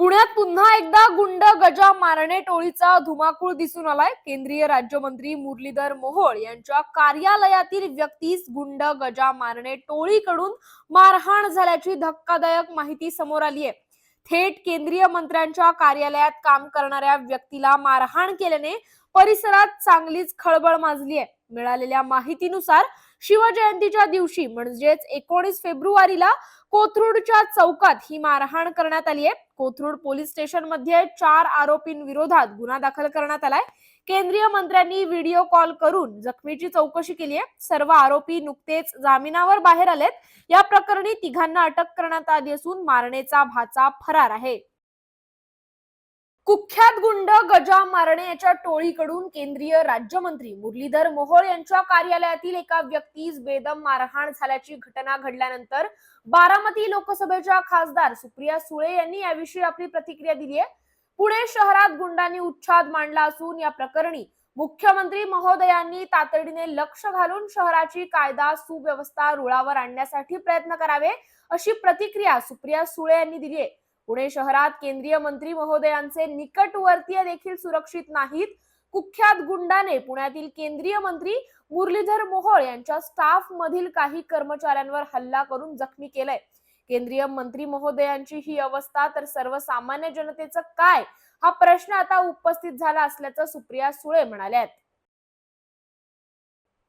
पुण्यात पुन्हा एकदा गुंड गजा मारणे टोळीचा धुमाकूळ दिसून आलाय. केंद्रीय राज्यमंत्री मुरलीधर मोहोळ यांच्या कार्यालयातील व्यक्तीस गुंड गजा मारणे टोळीकडून मारहाण झाल्याची धक्कादायक माहिती समोर आली आहे थेट केंद्रीय मंत्र्यांच्या कार्यालयात काम करणाऱ्या व्यक्तीला मारहाण केल्याने परिसरात चांगलीच खळबळ माजली आहे मिळालेल्या माहितीनुसार शिवजयंतीच्या दिवशी म्हणजेच एकोणीस फेब्रुवारीला कोथरूडच्या चौकात ही मारहाण करण्यात आली आहे. कोथरूड पोलीस स्टेशनमध्ये चार आरोपींविरोधात गुन्हा दाखल करण्यात आलाय. केंद्रीय मंत्र्यांनी व्हिडिओ कॉल करून जखमीची चौकशी केली आहे. सर्व आरोपी नुकतेच जामिनावर बाहेर आलेत. या प्रकरणी तिघांना अटक करण्यात आली असून मारणेचा भाचा फरार आहे. कुख्यात गुंड गजा मारणे याच्या टोळीकडून केंद्रीय राज्यमंत्री मुरलीधर मोहोळ यांच्या कार्यालयातील एका व्यक्तीस बेदम मारहाण झाल्याची घटना घडल्यानंतर बारामती लोकसभेच्या खासदार सुप्रिया सुळे यांनी याविषयी आपली प्रतिक्रिया दिली आहे. पुणे शहरात गुंडांनी उच्छाद मांडला असून या प्रकरणी मुख्यमंत्री महोदयांनी तातडीने लक्ष घालून शहराची कायदा सुव्यवस्था रुळावर आणण्यासाठी प्रयत्न करावे अशी प्रतिक्रिया सुप्रिया सुळे यांनी दिली आहे. पुणे शहरात केंद्रीय मंत्री महोदयांचे निकटवर्तीय देखील सुरक्षित नाहीत. कुख्यात गुंडाने पुण्यातील केंद्रीय मंत्री मुरलीधर मोहोळ यांच्या स्टाफ मधील काही कर्मचाऱ्यांवर हल्ला करून जखमी केलंय. केंद्रीय मंत्री महोदयांची ही अवस्था तर सर्वसामान्य जनतेचं काय? हा प्रश्न आता उपस्थित झाला असल्याचं सुप्रिया सुळे म्हणाल्या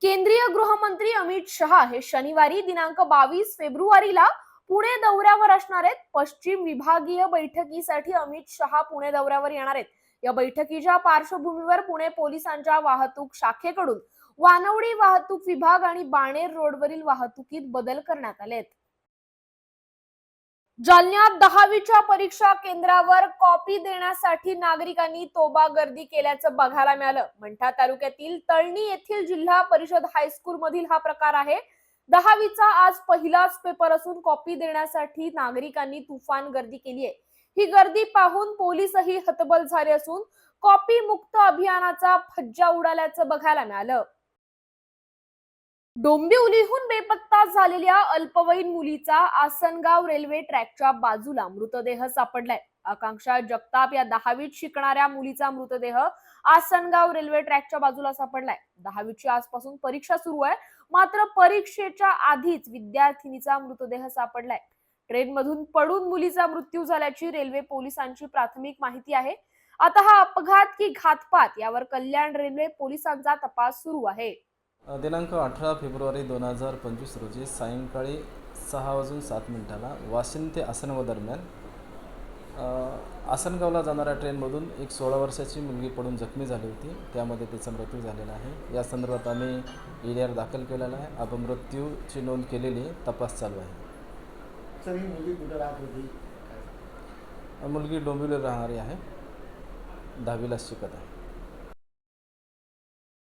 केंद्रीय गृहमंत्री अमित शहा हे शनिवारी दिनांक बावीस फेब्रुवारीला पुणे दौऱ्यावर असणार आहेत. पश्चिम विभागीय बैठकीसाठी अमित शहा पुणे दौऱ्यावर येणार आहेत. या बैठकीच्या पार्श्वभूमीवर पुणे पोलिसांच्या वाहतूक शाखेकडून वानवडी वाहतूक विभाग आणि बाणेर रोडवरील वाहतुकीत बदल करण्यात आलेत जालन्यात दहावीच्या परीक्षा केंद्रावर कॉपी देण्यासाठी नागरिकांनी तोबा गर्दी केल्याचं बघायला मिळालं. मंठा तालुक्यातील तळणी येथील जिल्हा परिषद हायस्कूल मधील हा प्रकार आहे. दहावीचा आज पहिलाच पेपर असून कॉपी देण्यासाठी नागरिकांनी तुफान गर्दी केली आहे. ही गर्दी पाहून पोलीसही हतबल झाले असून कॉपी मुक्त अभियानाचा फज्जा उडाल्याचं बघायला मिळालं. डोंबिवलीहून बेपत्ता झालेल्या अल्पवयीन मुलीचा आसनगाव रेल्वे ट्रॅकच्या बाजूला मृतदेह सापडलाय. आकांक्षा जगताप या दहावीत शिकणाऱ्या मुलीचा मृतदेह आसनगाव रेल्वे ट्रॅकच्या बाजूला सापडलाय. दहावीची आजपासून परीक्षा सुरू आहे. मात्र परीक्षेच्या आधीच विद्यार्थिनीचा मृतदेह सापडलाय. ट्रेन मधून पडून मुलीचा मृत्यू झाल्याची रेल्वे पोलिसांची प्राथमिक माहिती आहे. आता हा अपघात की घातपात यावर कल्याण रेल्वे पोलिसांचा तपास सुरू आहे. दिनांक अठरा फेब्रुवारी दोन हजार पंचवीस रोजी सायंकाळी सहा वाजून सात मिनिटाला वाशिम ते आसनगाव दरम्यान आसनगावला जाणाऱ्या ट्रेनमधून एक सोळा वर्षाची मुलगी पडून जखमी झाली होती. त्यामध्ये तिचा मृत्यू झालेला आहे. या संदर्भात आम्ही एरियावर दाखल केलेला आहे. अपमृत्यूची नोंद केलेली आहे तपास चालू आहे. ही मुलगी कुठं राहत होती? मुलगी डोंबिवलीला राहणारी आहे. दहावीला शिकत आहे.